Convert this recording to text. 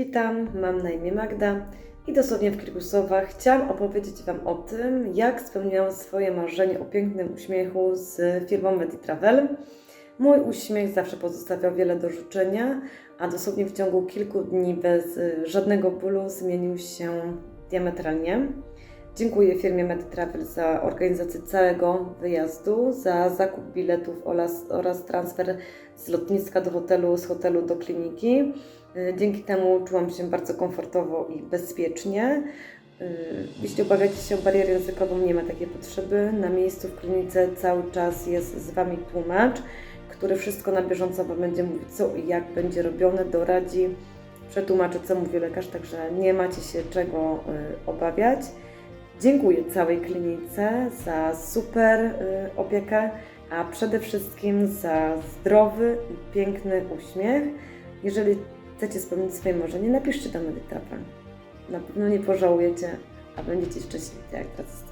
Witam, mam na imię Magda i dosłownie w kilku słowach chciałam opowiedzieć Wam o tym, jak spełniłam swoje marzenie o pięknym uśmiechu z firmą Meditravel. Mój uśmiech zawsze pozostawiał wiele do życzenia, a dosłownie w ciągu kilku dni bez y, żadnego bólu zmienił się diametralnie. Dziękuję firmie Meditravel za organizację całego wyjazdu, za zakup biletów oraz, oraz transfer z lotniska do hotelu, z hotelu do kliniki. Y, Dzięki temu czułam się bardzo komfortowo i bezpiecznie. Y, Jeśli obawiacie się o barierę językową, nie ma takiej potrzeby. Na miejscu w klinice cały czas jest z Wami tłumacz, który wszystko na bieżąco Wam będzie mówić, co i jak będzie robione, doradzi, przetłumaczy, co mówi lekarz, także nie macie się czego y, obawiać. Dziękuję całej klinice za super y, opiekę, a przede wszystkim za zdrowy i piękny uśmiech. Jeżeli chcecie spełnić swoje marzenie, napiszcie do Meditravel. Na pewno nie pożałujecie, a będziecie szczęśliwi jak teraz.